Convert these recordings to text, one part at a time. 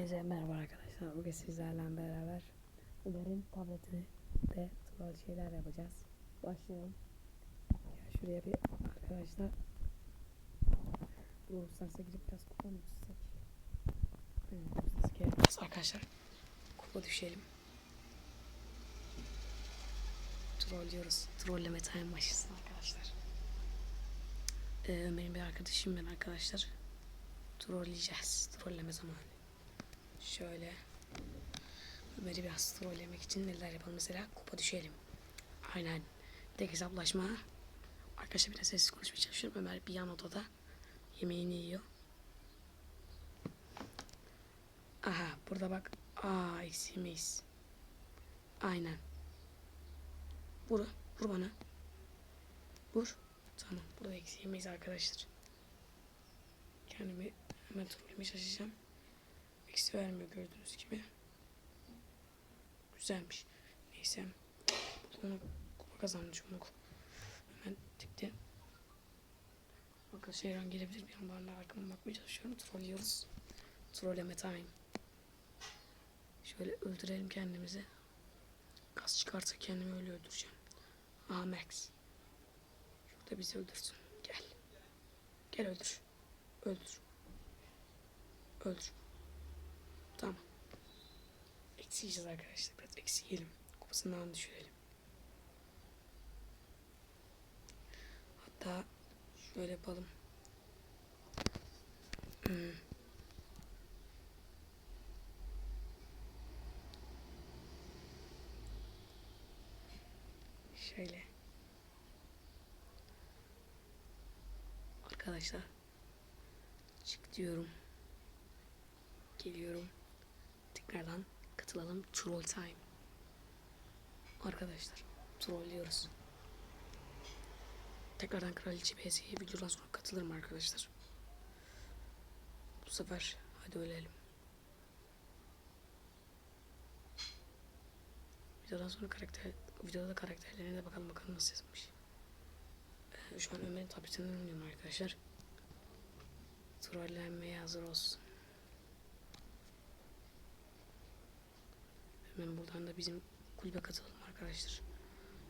Hepinize merhaba arkadaşlar. Bugün sizlerle beraber Uber'in tabletinde troll şeyler yapacağız. Başlayalım. Ya şuraya bir arkadaşlar Brawl Stars'a girip biraz kupa mı düşsek? Arkadaşlar kupa düşelim. Trollüyoruz. Trolleme time başlasın arkadaşlar. Ee, benim bir arkadaşım ben arkadaşlar. Trolleyeceğiz. Trolleme zamanı. Şöyle Ömer'i biraz trollemek için neler yapalım mesela kupa düşelim. Aynen. Tek hesaplaşma. Arkadaşlar biraz sessiz konuşmaya çalışıyorum. Ömer bir yan odada yemeğini yiyor. Aha burada bak. Aa eksiğimiz. Aynen. Vur. Vur bana. Vur. Tamam. Burada eksiğimiz arkadaşlar. Kendimi hemen trollemeye çalışacağım. Eksi vermiyor gördüğünüz gibi. Güzelmiş. Neyse. Bunu kupa kazanmış onu. Hemen tıktı. Bakın Şeyran gelebilir bir an bana arkama bakmaya çalışıyorum. Trollüyoruz. Trolleme time. Şöyle öldürelim kendimizi. Gaz çıkarsa kendimi öyle öldüreceğim. Aha Max. Şurada bizi öldürsün. Gel. Gel öldür. Öldür. Öldür. Tamam. Eksi arkadaşlar. Biraz eksi yiyelim. Kupasından düşürelim. Hatta şöyle yapalım. Hmm. Şöyle. Arkadaşlar. Çık diyorum. Geliyorum. Tekrardan katılalım. Troll time. Arkadaşlar. Trollüyoruz. Tekrardan Kraliçe PS'ye videodan sonra katılırım arkadaşlar. Bu sefer hadi ölelim. Videodan sonra karakter, videoda da karakterlerine de bakalım bakalım nasıl yazmış. Ee, şu an Ömer'in tabletinden oynuyorum arkadaşlar. Trollenmeye hazır olsun. Hemen buradan da bizim kulübe katılalım arkadaşlar.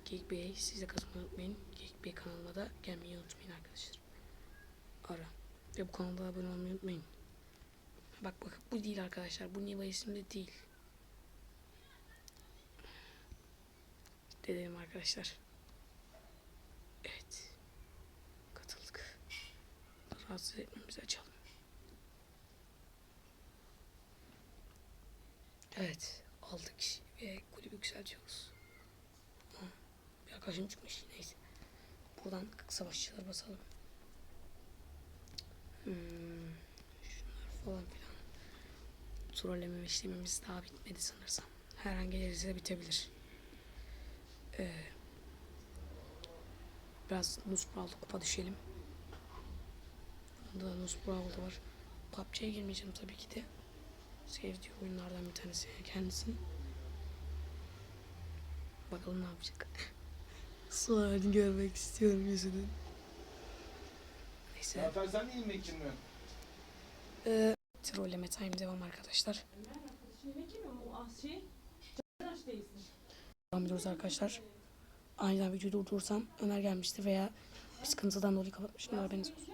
Geek Bey'e siz de katılmayı unutmayın. Geek Bey kanalıma da gelmeyi unutmayın arkadaşlar. Ara. Ve bu kanala abone olmayı unutmayın. Bak bak bu değil arkadaşlar. Bu Niva isimli değil. Dedim arkadaşlar. Evet. Katıldık. Rahatsız etmemizi açalım. Evet. Aldık ve kulübü yükseltiyoruz. Bir arkadaşım çıkmış. Neyse. Buradan savaşçılar basalım. Şunlar falan filan. Trolleme işlemimiz daha bitmedi sanırsam. Her an gelirse bitebilir. Ee, biraz Nus Brawl'da kupa düşelim. Bunda da Nus Brawl'da var. PUBG'ye girmeyeceğim tabii ki de. Sevdiği oyunlardan bir tanesi kendisi. Bakalım ne yapacak. Halini görmek istiyorum yüzünü. Neyse. Zafer sen de yemek yemiyorsun. Ee, trolleme time devam arkadaşlar. Devam ediyoruz arkadaşlar. Aniden videoyu durdurursam Ömer gelmişti veya bir sıkıntıdan dolayı kapatmıştım. Haberiniz olsun.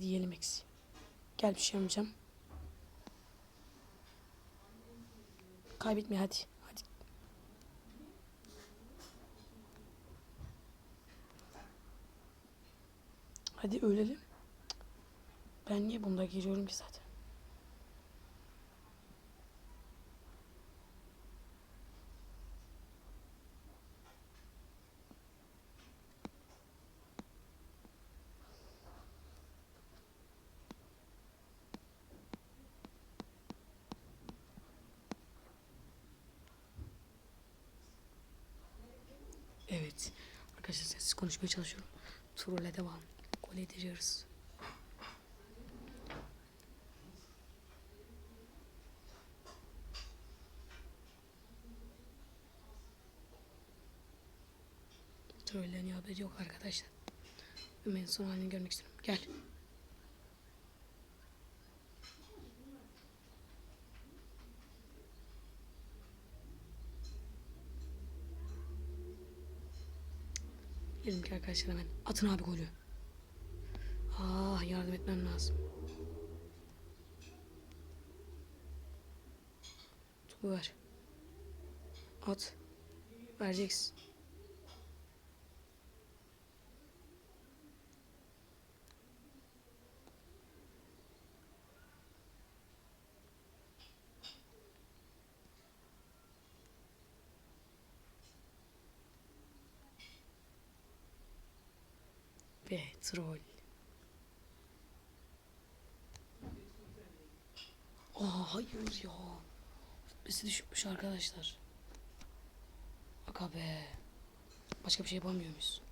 Hadi yiyelim eksi. Gel bir şey yapmayacağım. Kaybetme hadi. Hadi. Hadi ölelim. Ben niye bunda giriyorum ki zaten? Evet. Arkadaşlar sessiz konuşmaya çalışıyorum. Trolle devam. Gol edeceğiz. Trolleniyor haberi yok arkadaşlar. Ömer'in son halini görmek istiyorum. Gel. Gelin ki arkadaşlar hemen. Atın abi golü. Ah yardım etmem lazım. Topu ver. At. Vereceksin. Ve troll. Aa hayır ya. Bizi düşmüş arkadaşlar. Aga be. Başka bir şey yapamıyor muyuz?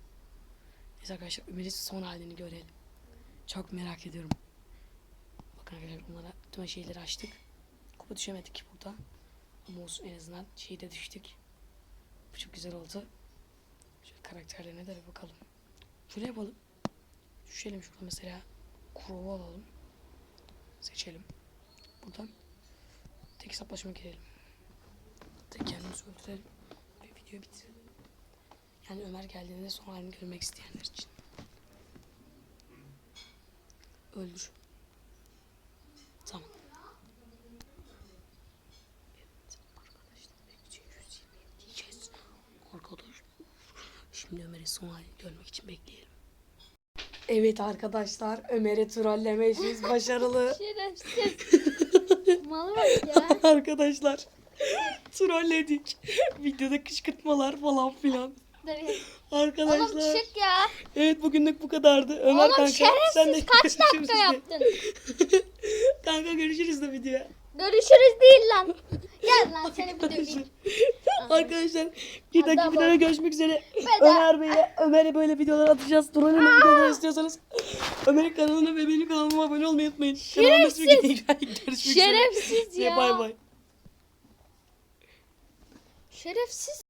Neyse arkadaşlar Ömer'in son halini görelim. Çok merak ediyorum. Bakın arkadaşlar bunlara tüm şeyleri açtık. Kupa düşemedik burada. Ama olsun en azından şeyi de düştük. Bu çok güzel oldu. Şöyle karakterlerine de bir bakalım. Şöyle yapalım. Düşelim şurada mesela. Kurovu alalım. Seçelim. Buradan tek hesaplaşma girelim. Tek kendimizi öldürelim. Ve videoyu bitirelim. Yani Ömer geldiğinde son halini görmek isteyenler için. Öldür. Tamam. Evet arkadaşlar bence 120 diyeceğiz. Arkadaşlar. Şimdi Ömer'in son halini görmek için bekleyelim. Evet arkadaşlar Ömer'i trolleme işimiz başarılı. Şerefsiz. Malı bak ya. arkadaşlar trolledik. Videoda kışkırtmalar falan filan. Arkadaşlar. Oğlum çık ya. Evet bugünlük bu kadardı. Ömer Oğlum kanka sen de kaç dakika yaptın? Kanka görüşürüz de videoya. Görüşürüz değil lan. Gel lan seni bir döveyim. Arkadaşlar bir dahaki Adam videoda görüşmek üzere. Veda. Ömer Bey'e Ömer'e böyle videolar atacağız. Trolleme videolar istiyorsanız Ömer'in kanalına ve benim kanalıma abone olmayı unutmayın. Görüşmek. Şerefsiz Ve ya. Bay bay. Şerefsiz.